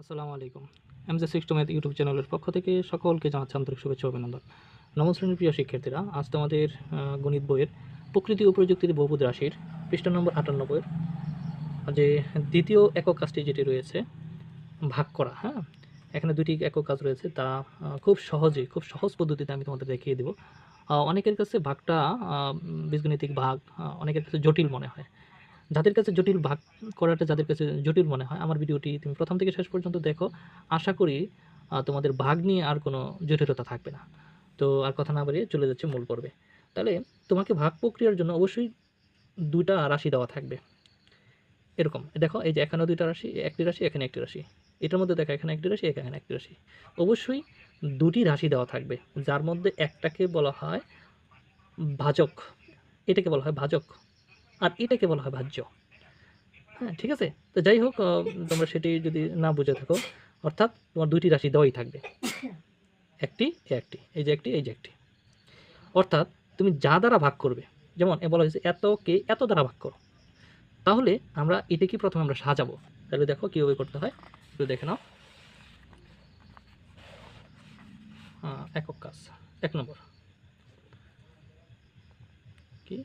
আসসালামু আলাইকুম। এমজে six math YouTube চ্যানেলের পক্ষ থেকে সকলকে জানাচ্ছি আন্তরিক শুভেচ্ছা অভিনন্দন। শ্রেণির প্রিয় শিক্ষার্থীরা, আজ তোমাদের গণিত বইয়ের প্রকৃতি ও প্রযুক্তির বহুপদ রাশির পৃষ্ঠা নম্বর আটানব্বইয়ের যে দ্বিতীয় একক কাজটি যেটি রয়েছে, ভাগ করা হ্যাঁ? এখানে দুটি একক কাজ রয়েছে, তা খুব সহজে, খুব সহজ পদ্ধতিতে আমি তোমাদের দেখিয়ে দেবো। অনেকের কাছে ভাগটা বীজগণিতিক ভাগ অনেকের কাছে জটিল মনে হয়। যাদের কাছে জটিল ভাগ করাটা যাদের কাছে জটিল মনে হয়, আমার ভিডিওটি তুমি প্রথম থেকে শেষ পর্যন্ত দেখো। আশা করি তোমাদের ভাগ নিয়ে আর কোনো জটিলতা থাকবে না। তো আর কথা না বাড়িয়ে চলে যাচ্ছে মূল পর্বে। তাহলে তোমাকে ভাগ প্রক্রিয়ার জন্য অবশ্যই দুটা রাশি দেওয়া থাকবে। এরকম দেখো, এই যে এখানে দুইটা রাশি একটি রাশি, এখানে একটি রাশি। এটার মধ্যে দেখো, এখানে একটি রাশি, এখানে একটি রাশি। অবশ্যই দুটি রাশি দেওয়া থাকবে, যার মধ্যে একটাকে বলা হয় ভাজক। এটাকে বলা হয় ভাজক। আর এটাকে বলা হয় ভাজ্য। হ্যাঁ ঠিক আছে? তো যাই হোক তোমরা সেটি যদি না বুঝে থাকো অর্থাৎ তোমার দুইটি রাশি দেওয়াই থাকবে। একটি একটি এই যে একটি এই যে একটি। অর্থাৎ তুমি যা দ্বারা ভাগ করবে যেমন এ বলা হয়েছে এতকে এত দ্বারা ভাগ করো। তাহলে আমরা এটা কি প্রথমে আমরা সাজাবো? তাহলে দেখো কীভাবে করতে হয় একটু দেখে নাও। আহ, একক কাজ এক নম্বর কি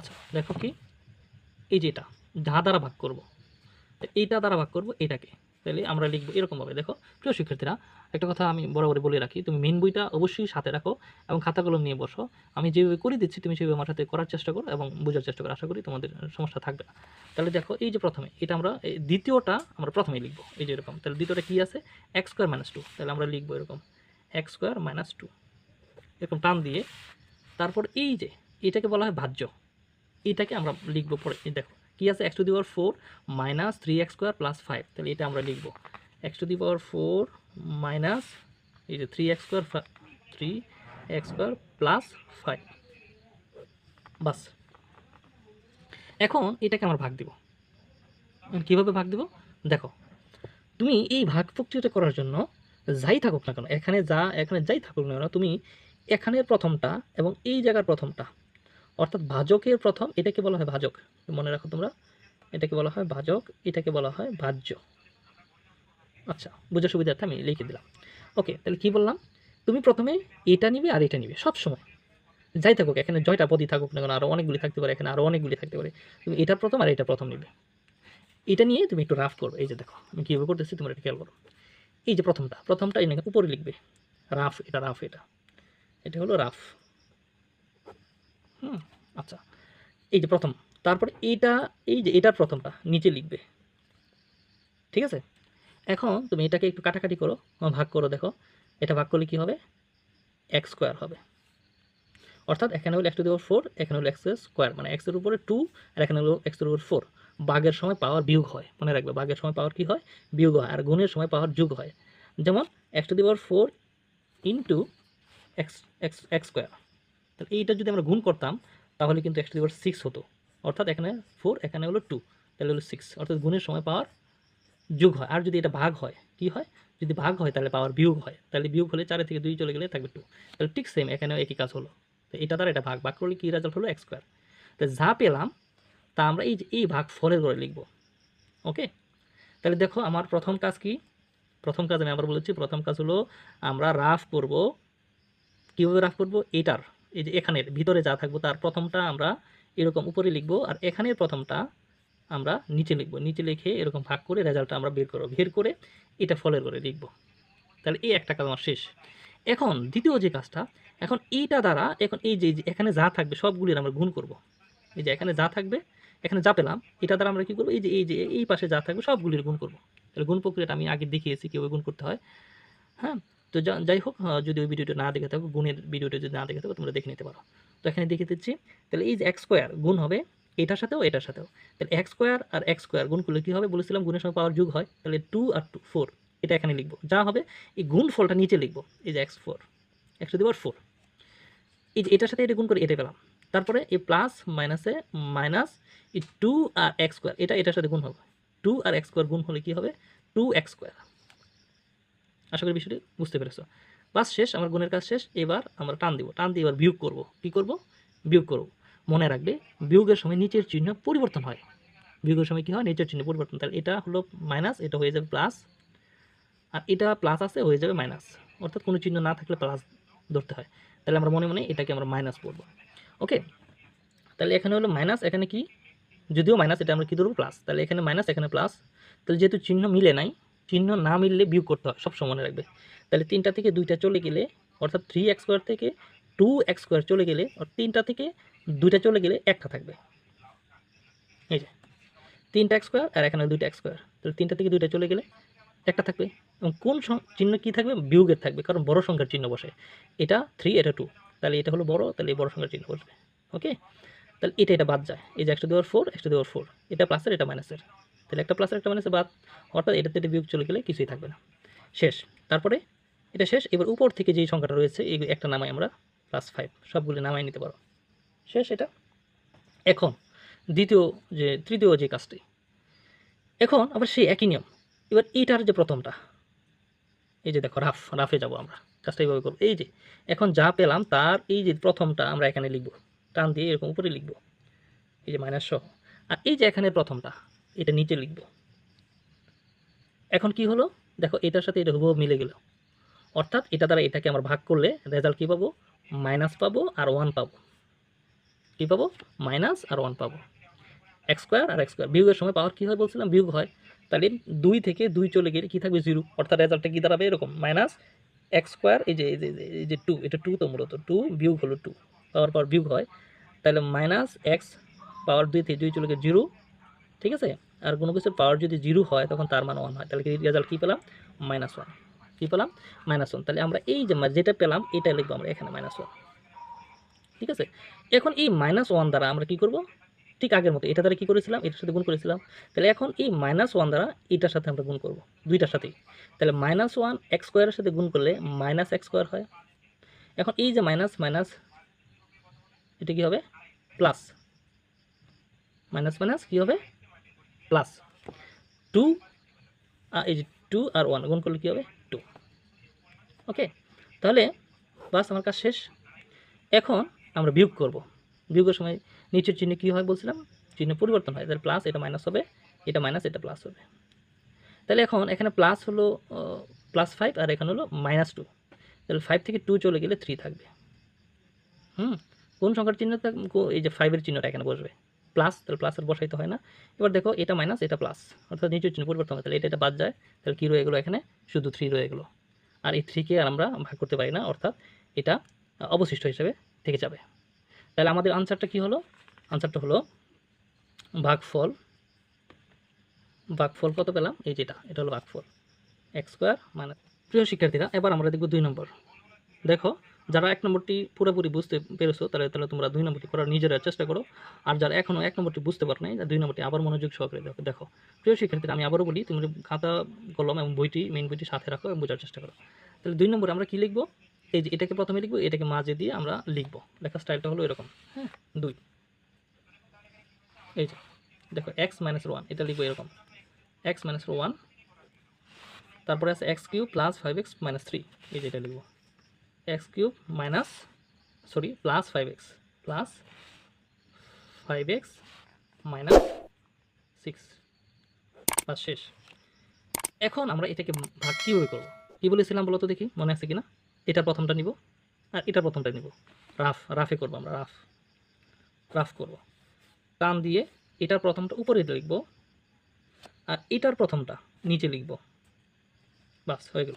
আচ্ছা দেখো কি? এই যে এটা, যা দ্বারা ভাগ করব। এইটা দ্বারা ভাগ করব, এটাকে। তাহলে আমরা লিখব এরকমভাবে, দেখো। প্রিয় শিক্ষার্থীরা, একটা কথা আমি বরাবরই বলে রাখি, তুমি মেন বইটা অবশ্যই সাথে রাখো এবং খাতা কলম নিয়ে বসো। আমি যেভাবে করে দিচ্ছি, তুমি সেভাবে আমার সাথে করার চেষ্টা করো এবং বোঝার চেষ্টা করো। আশা করি তোমাদের সমস্যা থাকবে। না তাহলে দেখো, এই যে প্রথমে, এটা আমরা দ্বিতীয়টা আমরা প্রথমে লিখব। এই যে এরকম, তাহলে দ্বিতীয়টা কী আছে? এক্স স্কোয়ার মাইনাস টু তাহলে আমরা লিখব এরকম এক্স স্কোয়ার মাইনাস টু এরকম টান দিয়ে, তারপর এই যে, এটাকে বলা হয় ভাজ্য এটাকে আমরা লিখব পরে। দেখো, কি আছে? X to the power four minus three x square plus five তাহলে এটা আমরা লিখব। X to the power four minus এই যে three x square three x square plus five বাস। এখন এটাকে আমরা ভাগ দিব। কীভাবে ভাগ দিব? দেখো, তুমি এই ভাগ প্রক্রিয়াটা করার জন্য যাই থাকুক না কেন, এখানে যা, এখানে যাই থাকুক না কেন, তুমি এখানের প্রথমটা এবং এই জায়গার প্রথমটা অর্থাৎ ভাজকের প্রথম এটাকে বলা হয় ভাজক। মনে রাখো তোমরা, এটাকে বলা হয় ভাজক, এটাকে বলা হয় ভাজ্য। আচ্ছা বোঝার সুবিধার্থে আমি লিখে দিলাম। ওকে, তাহলে কি বললাম? তুমি প্রথমে এটা নিবে আর এটা নিবে, সব সময়। যাই থাকুক, এখানে জয়টা পদই থাকুক না কেন আরও অনেকগুলি থাকতে পারে, এখানে আরও অনেকগুলি থাকতে পারে। তুমি এটা প্রথম আর এটা প্রথম নিবে। এটা নিয়ে তুমি একটু রাফ করবে, এই যে দেখো, আমি কীভাবে করতেছি তোমরা এটা খেয়াল করো। এই যে প্রথমটা প্রথমটা এই নাকি উপরে লিখবে। রাফ, এটা রাফ, এটা। এটা হলো রাফ। হুম আচ্ছা। এই যে প্রথম, তারপরে এইটা, এই যে এটার প্রথমটা নিচে লিখবে। ঠিক আছে? এখন তুমি এটাকে একটু কাটাকাটি করো ভাগ করো, দেখো। এটা ভাগ করলে কি হবে? এক্স স্কোয়ার হবে। অর্থাৎ এখানে হলো এক্স টু দেওয়ার ফোর, এখানে হলো এক্স স্কোয়ার মানে এক্সের উপরে টু, আর এখানে হলো এক্সের উপর ফোর। বাঘের সময় পাওয়ার বিয়োগ হয়, মনে রাখবে। বাঘের সময় পাওয়ার কি হয়? বিয়োগ হয়, আর গুণের সময় পাওয়ার যোগ হয়। যেমন, x to the power four into x x x square. তাহলে এইটা যদি আমরা গুণ করতাম, তাহলে কিন্তু এক্স টু দেওয়ার সিক্স হতো। অর্থাৎ এখানে ফোর এখানে হলো টু তাহলে হলো সিক্স অর্থাৎ গুণের সময় পাওয়ার যোগ হয়। আর যদি এটা ভাগ হয়, কি হয়? যদি ভাগ হয়, তাহলে পাওয়ার বিয়োগ হয়। তাহলে বিয়োগ হলে চারে থেকে দুই চলে গেলে থাকবে টু তাহলে ঠিক সেম এখানেও একই কাজ হলো। তো এটা দ্বারা এটা ভাগ। ভাগ করলে কী রেজাল্ট হলো? এক্স স্কোয়ার তো যা পেলাম, তা আমরা এই এই ভাগ ফলের করে লিখব। ওকে তাহলে দেখো, আমার প্রথম কাজ কি? প্রথম কাজ আমি আবার বলেছি, প্রথম কাজ হলো আমরা রাফ করব। কীভাবে রাফ করব? এটার। এই যে এখানের ভিতরে যা থাকব, তার প্রথমটা আমরা এরকম উপরে লিখব আর এখানের প্রথমটা আমরা নিচে লিখব। নিচে লিখে এরকম ভাগ করে রেজাল্টটা আমরা বের করব। বের করে এটা ফলের করে লিখব। তাহলে এই একটা কাজ আমার শেষ। এখন দ্বিতীয় যে কাজটা, এখন এইটা দ্বারা এখন এই যে এখানে যা থাকবে সবগুলির আমরা গুণ করব। এই যে এখানে যা থাকবে, এখানে যা পেলাম, এটা দ্বারা আমরা কী করব? এই যে এই যে, এই পাশে যা থাকবে সবগুলির গুণ করব। তাহলে গুণ প্রক্রিয়াটা আমি আগে দেখিয়েছি কীভাবে গুণ করতে হয়। হ্যাঁ? তো যাই হোক যদি ওই ভিডিওটা না দেখে থাকো, গুণের ভিডিওটা যদি না দেখে থাকো, তোমরা দেখে নিতে পারো। তো এখানে দেখে দিচ্ছি, তাহলে এই যে এক্স স্কোয়ার গুণ হবে এটার সাথেও এটার সাথেও। তাহলে এক্স স্কোয়ার আর এক্স স্কোয়ার গুণ করলে কী হবে? বলেছিলাম গুণের সময় পাওয়ার যুগ হয়, তাহলে টু আর টু ফোর এটা এখানে লিখব। যা হবে, এই গুণ ফলটা নিচে লিখব, এই যে x four x to the four এই যে এটার সাথে এটা গুণ করে এটা পেলাম। তারপরে এই প্লাস মাইনাসে মাইনাস এই টু আর এক্স স্কোয়ার এটা এটার সাথে গুণ হবে। টু আর এক্স স্কোয়ার গুণ হলে কী হবে? টু এক্স স্কোয়ার আশা করি বিষয়টি বুঝতে পেরেছ। বাস শেষ, আমার গুণের কাজ শেষ, এবার আমরা টান দিব। টান দিয়ে এবার বিয়োগ করব। কী করব? বিয়োগ করব। মনে রাখবে, বিয়োগের সময় নিচের চিহ্ন পরিবর্তন হয়। বিয়োগের সময় কী হয়? নিচের চিহ্ন পরিবর্তন। তাহলে এটা হলো মাইনাস এটা হয়ে যাবে প্লাস আর এটা প্লাস আছে, হয়ে যাবে মাইনাস অর্থাৎ কোনো চিহ্ন না থাকলে প্লাস ধরতে হয়। তাহলে আমরা মনে মনে এটাকে আমরা মাইনাস বলব। ওকে তাহলে এখানে হলো মাইনাস এখানে কি? যদিও মাইনাস এটা আমরা কী ধরবো? প্লাস তাহলে এখানে মাইনাস এখানে প্লাস তাহলে যেহেতু চিহ্ন মিলে নাই চিহ্ন না মিললে বিয়োগ করতে হয়, সব মনে রাখবে। তাহলে তিনটা থেকে দুইটা চলে গেলে, অর্থাৎ থ্রি এক্স স্কোয়ার থেকে টু এক্স স্কোয়ার চলে গেলে তিনটা থেকে দুইটা চলে গেলে একটা থাকবে। এই যে, তিনটা এক্স স্কোয়ার আর এখানে দুইটা এক্স স্কোয়ার তাহলে তিনটা থেকে দুইটা চলে গেলে একটা থাকবে। এবং কোন চিহ্ন কী থাকবে? বিয়োগের থাকবে, কারণ বড় সংখ্যার চিহ্ন বসে। এটা থ্রি এটা টু তাহলে এটা হলো বড়, তাহলে বড় সংখ্যার চিহ্ন বসবে। ওকে তাহলে এটা এটা বাদ যায়। এই যে একশো দেওয়ার ফোর একশো দেওয়ার ফোর এটা প্লাসের এটা মাইনাসের তাহলে একটা প্লাসের একটা মাইনাসের বাদ। অর্থাৎ এটাতে এটা বিয়োগ চলে গেলে কিছুই থাকবে না। শেষ। তারপরে এটা শেষ। এবার উপর থেকে যেই সংখ্যাটা রয়েছে, এই একটা নামাই আমরা প্লাস ফাইভ সবগুলি নামাই নিতে পারো। শেষ এটা। এখন দ্বিতীয় যে, তৃতীয় যে কাজটি। এখন আবার সেই একই নিয়ম। এবার এইটার যে প্রথমটা, এই যে দেখো রাফ রাফে যাব আমরা। কাজটা এইভাবে করব। এই যে, এখন যা পেলাম তার এই যে প্রথমটা আমরা এখানে লিখব। টান দিয়ে এরকম উপরে লিখব। এই যে মাইনাস সহ। আর এই যে এখানে প্রথমটা এটা নিচে লিখব। এখন কি হলো? দেখো, এটার সাথে এটা হুবহু মিলে গেল। অর্থাৎ এটা দ্বারা এটাকে আমরা ভাগ করলে রেজাল্ট কী পাবো? মাইনাস পাবো আর ওয়ান পাবো। কী পাবো? মাইনাস আর ওয়ান পাবো। এক্স স্কোয়ার আর এক্স স্কোয়ার বিয়োগের সময় পাওয়ার কী হয় বলছিলাম? বিয়োগ হয়। তাহলে দুই থেকে দুই চলে গেলে কী থাকবে? জিরো অর্থাৎ রেজাল্টটা কী দাঁড়াবে? এরকম। মাইনাস এক্স স্কোয়ার এই যে, এই যে- টু এটা টু তো মূলত। টু বিয়োগ হলো টু পাওয়ার পাওয়ার বিয়োগ হয়। তাহলে মাইনাস এক্স পাওয়ার দুই থেকে দুই চলে গেলে জিরো ঠিক আছে? আর কোনো কিছুর পাওয়ার যদি জিরো হয়, তখন তার মান ওয়ান হয়। তাহলে রেজাল্ট কী পেলাম? মাইনাস ওয়ান কী পেলাম? মাইনাস ওয়ান তাহলে আমরা এই যে যেটা পেলাম এটা লিখব আমরা এখানে মাইনাস ওয়ান ঠিক আছে? এখন এই মাইনাস ওয়ান দ্বারা আমরা কি করব? ঠিক আগের মতো, এটা দ্বারা কী করেছিলাম? এটার সাথে গুণ করেছিলাম। তাহলে এখন এই মাইনাস ওয়ান দ্বারা এটার সাথে আমরা গুণ করব, দুইটার সাথেই। তাহলে মাইনাস ওয়ান এক্স স্কোয়ারের সাথে গুণ করলে মাইনাস এক্স স্কোয়ার হয়। এখন এই যে মাইনাস মাইনাস এটা কী হবে? প্লাস মাইনাস মাইনাস কী হবে? প্লাস টু এই যে টু আর ওয়ান, গুণ করলে কী হবে? টু। ওকে তাহলে বাস আমার কাজ শেষ। এখন আমরা বিয়োগ করব। বিয়োগের সময় নিচের চিহ্নে কী হয় বলছিলাম? চিহ্ন পরিবর্তন হয়। তাহলে প্লাস এটা মাইনাস হবে, এটা মাইনাস এটা প্লাস হবে। তাহলে এখন এখানে প্লাস হলো প্লাস ফাইভ আর এখানে হলো মাইনাস টু তাহলে ফাইভ থেকে টু চলে গেলে থ্রি থাকবে। হুম? কোন সংখ্যার চিহ্ন এই যে ফাইভের চিহ্নটা এখানে বসবে। প্লাস তাহলে প্লাসের বসাইতে হয় না। এবার দেখো এটা মাইনাস এটা প্লাস অর্থাৎ নিচের চিহ্ন পরিবর্তন হয় তাহলে এটা এটা বাদ যায়। তাহলে কী রয়ে গেলো এখানে? শুধু থ্রি রয়ে গেলো। আর এই থ্রিকে আর আমরা ভাগ করতে পারি না, অর্থাৎ এটা অবশিষ্ট হিসেবে থেকে যাবে। তাহলে আমাদের আনসারটা কি হলো? আনসারটা হলো ভাগফল। ভাগফল কত পেলাম? এই যেটা, এটা হলো ভাগফল। এক্স স্কোয়ার মানে প্রিয় শিক্ষার্থীরা, এবার আমরা দেখব দুই নম্বর। দেখো যারা এক নম্বরটি পুরোপুরি বুঝতে পেরেছ, তাহলে তাহলে তোমরা দুই নম্বরটি করার নিজেরা চেষ্টা করো। আর যারা এখনও এক নম্বরটি বুঝতে পারো নাই, দুই নম্বরটি আবার মনোযোগ সহকারে দেখো দেখো। প্রিয় শিক্ষার্থীরা, আমি আবারও বলি তুমি খাতা, কলম এবং বইটি মেইন বইটি সাথে রাখো এবং বোঝার চেষ্টা করো। তাহলে দুই নম্বরে আমরা কী লিখব? এই যে এটাকে প্রথমে লিখব, এটাকে মাঝে দিয়ে আমরা লিখব। লেখার স্টাইলটা হলো এরকম। হ্যাঁ দুই। এই যে, দেখো এক্স মাইনাস ওয়ান এটা লিখব এরকম। এক্স মাইনাস ওয়ান তারপরে আছে x cube plus five x minus three এই যে এটা লিখব। X cube minus, sorry, plus five x, plus five x minus six, plus শেষ। এখন আমরা এটাকে ভাগ কীভাবে করব? কী বলেছিলাম বলো তো দেখি, মনে আছে কি না এটা প্রথমটা নিব আর এটা প্রথমটা নিব। রাফ, রাফে করব আমরা, রাফ। রাফ করব। টান দিয়ে এটার প্রথমটা উপরে লিখব আর এটার প্রথমটা নিচে লিখব। বাস, হয়ে গেল।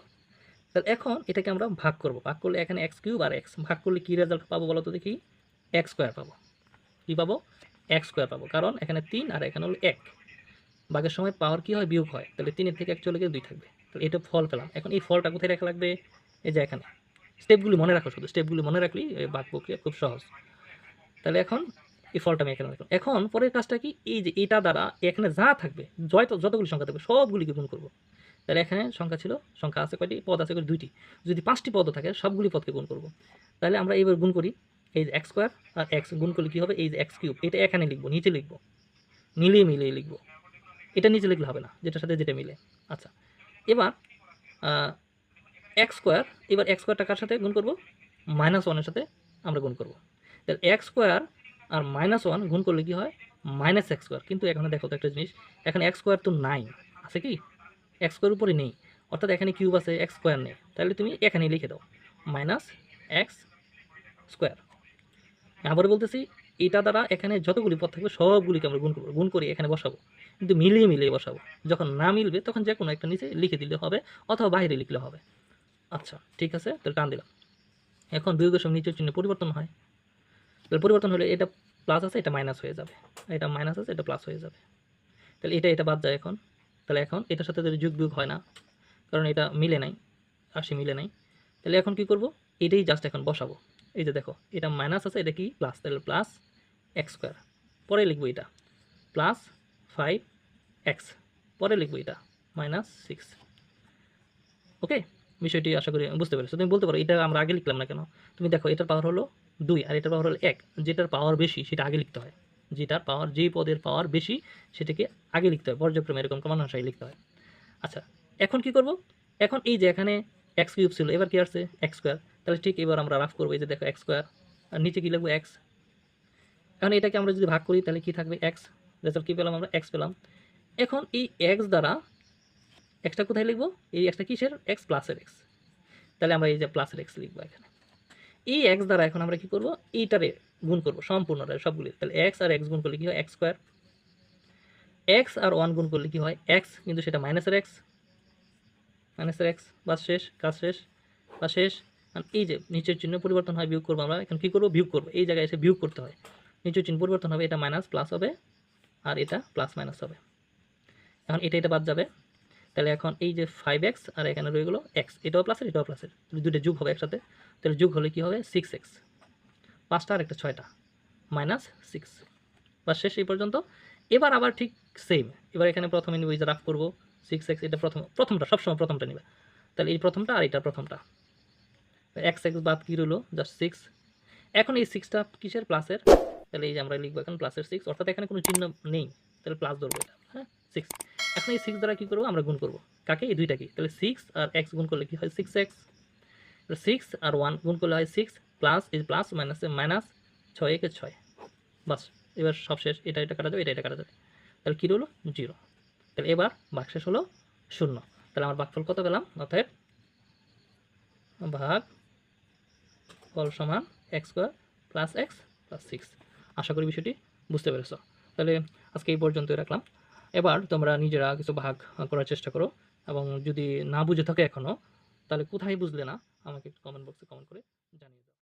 তাহলে এখন এটাকে আমরা ভাগ করব। ভাগ করলে এখানে এক্স কিউব আর এক্স ভাগ করলে কী রেজাল্ট পাবো বলো তো দেখি? এক্স স্কোয়ার পাবো। কী পাবো? এক্স স্কোয়ার পাবো। কারণ এখানে তিন আর এখানে হলো এক। ভাগের সময় পাওয়ার কী হয়? বিয়োগ হয়। তাহলে তিনের থেকে এক চলে গেলে দুই থাকবে। তাহলে এটা ফল পেলাম। এখন এই ফলটা কোথায় রাখা লাগবে? এই যে এখানে। স্টেপগুলি মনে রাখো শুধু। স্টেপগুলি মনে রাখলেই ভাগ প্রক্রিয়া খুব সহজ। তাহলে এখন এই ফলটা আমি এখানে রাখলাম এখন পরের কাজটা কি? এই যে এটা দ্বারা এখানে যা থাকবে, যত যতগুলি সংখ্যা থাকবে, সবগুলিকে গুণ করব। তাহলে এখানে সংখ্যা ছিল, সংখ্যা আছে কয়টি? পদ আছে কয়টি? দুইটি। যদি পাঁচটি পদ থাকে, সবগুলি পদকে গুণ করব। তাহলে আমরা এইবার গুণ করি, এই যে এক্স স্কোয়ার আর এক্স গুণ করলে কী হবে? এই যে এক্স কিউব এটা এখানে লিখব, নিচে লিখব। মিলিয়ে মিলিয়ে লিখব। এটা নিচে লিখলে হবে না, যেটার সাথে যেটা মিলে। আচ্ছা এবার এক্স স্কোয়ার এবার এক্স স্কোয়ার টাকার সাথে গুণ করব? মাইনাস ওয়ানের সাথে আমরা গুণ করব। তাহলে এক্স স্কোয়ার আর মাইনাস ওয়ান গুণ করলে কী হয়? মাইনাস এক্স স্কোয়ার কিন্তু এখানে দেখো তো একটা জিনিস, এখানে এক্স স্কোয়ার তো নাই আছে কি? এক্স স্কোয়ার উপরে নেই। অর্থাৎ এখানে কিউব আছে এক্স স্কোয়ার নেই। তাহলে তুমি এখানে লিখে দাও। Minus x square. আবার বলতেছি, এটা দ্বারা এখানে যতগুলি পদ থাকবে সবগুলিকে আমরা গুণ করব। গুণ করে এখানে বসাবো। কিন্তু মিলিয়ে মিলিয়ে বসাবো। যখন না মিলবে, তখন যে কোনো একটা নিচে লিখে দিলে হবে অথবা বাইরে লিখলে হবে। আচ্ছা ঠিক আছে? তাহলে টান দিলাম। এখন বিয়োগের সঙ্গে নিচের চিহ্ন পরিবর্তন হয়। তাহলে পরিবর্তন হলে এটা প্লাস আছে, এটা মাইনাস হয়ে যাবে। এটা মাইনাস আছে, এটা প্লাস হয়ে যাবে। তাহলে এটা এটা বাদ যায় এখন। তাহলে এখন এটার সাথে যদি যোগ হয় না, কারণ এটা মিলে নাই রাশি মিলে নাই, তাহলে এখন কি করব? এটাই জাস্ট এখন বসাবো। এই যে দেখো, এটা মাইনাস আছে, এটা কি? প্লাস তাহলে প্লাস এক্স স্কোয়ার পরে লিখব এটা। প্লাস ফাইভ এক্স পরে লিখব এটা। মাইনাস সিক্স ওকে বিষয়টি আশা করি বুঝতে পেরেছ। তুমি বলতে পারো, এটা আমরা আগে লিখলাম না কেন? তুমি দেখো, এটার পাওয়ার হলো দুই, আর এটার পাওয়ার হলো এক। যেটার পাওয়ার বেশি, সেটা আগে লিখতে হয়। যেটার পাওয়ার, যেই পদের পাওয়ার বেশি সেটাকে আগে লিখতে হয়, পর্যায়ক্রমে এরকম কমান ভাষায় লিখতে হয়। আচ্ছা এখন কি করব? এখন এই যে এখানে এক্স কিউব ছিল, এবার কি আসছে? এক্স স্কোয়ার তাহলে ঠিক এবার আমরা রাফ করব, এই যে দেখো এক্স স্কোয়ার আর নিচে কি লিখব? এক্স এখন এটাকে আমরা যদি ভাগ করি, তাহলে কি থাকবে? এক্স রেজাল্ট কী পেলাম আমরা? এক্স পেলাম। এখন এই এক্স দ্বারা এক্সটা কোথায় লিখব? এই এক্সটা কিসের? এক্স প্লাসের এক্স তাহলে আমরা এই যে প্লাসের এক্স লিখব এখানে। এই এক্স দ্বারা এখন আমরা কি করব? এইটারে গুণ করব সম্পূর্ণটা সবগুলি। তাহলে এক্স আর এক্স গুণ করলে কি হয়? এক্স স্কোয়ার এক্স আর ওয়ান গুণ করলে কি হয়? এক্স কিন্তু সেটা মাইনাসের এক্স মাইনাসের এক্স বাস শেষ, কাজ শেষ বা শেষ। এই যে নিচের চিহ্ন পরিবর্তন হয়, বিয়োগ করব আমরা। এখন কী করব? বিয়োগ করব। এই জায়গায় এসে বিয়োগ করতে হয়। নিচের চিহ্ন পরিবর্তন হবে, এটা মাইনাস প্লাস হবে, আর এটা প্লাস মাইনাস হবে। এখন এটা এটা বাদ যাবে। তাহলে এখন এই যে ফাইভ এক্স আর এখানে রয়ে গেলো এক্স এটাও প্লাসের এটাও প্লাসের দুটো যুগ হবে একসাথে। তাহলে যুগ হলে কী হবে? সিক্স এক্স পাঁচটা আর একটা ছয়টা। মাইনাস সিক্স বা শেষ এই পর্যন্ত। এবার আবার ঠিক সেম এবার এখানে প্রথমে নিব যে রাফ করব। সিক্স এক্স এটা প্রথম, প্রথমটা, সবসময় প্রথমটা নিবে। তাহলে এই প্রথমটা আর এটা প্রথমটা। এক্স এক্স বাদ কী রইল? জাস্ট সিক্স এখন এই সিক্সটা কিসের প্লাসের তাহলে এই যে আমরা লিখব এখন প্লাসের সিক্স অর্থাৎ এখানে কোনো চিহ্ন নেই। তাহলে প্লাস ধরবো এটা হ্যাঁ? সিক্স এখন এই সিক্স দ্বারা কী করব? আমরা গুণ করব। কাকে? এই দুইটাকে তাহলে সিক্স আর এক্স গুণ করলে কী হয়? সিক্স এক্স সিক্স আর ওয়ান গুণ করলে হয় সিক্স প্লাস এই প্লাস মাইনাসে মাইনাস ছয় একে ছয়। বাস, এবার সব শেষ, এটা এটা কাটা যাবে, এটা এটা কাটা যাবে। তাহলে কী রইল? জিরো তাহলে এবার ভাগ শেষ হলো শূন্য। তাহলে আমার ভাগফল কত পেলাম? অর্থাৎ ভাগ ফল সমান x square plus x plus six আশা করি বিষয়টি বুঝতে পেরেছ। তাহলে আজকে এই পর্যন্তই রাখলাম। এবার তোমরা নিজেরা কিছু ভাগ করার চেষ্টা করো এবং যদি না বুঝে থাকে এখনও তাহলে কোথায় বুঝলে না? আমাকে একটু কমেন্ট বক্সে কমেন্ট করে জানিয়ে দাও।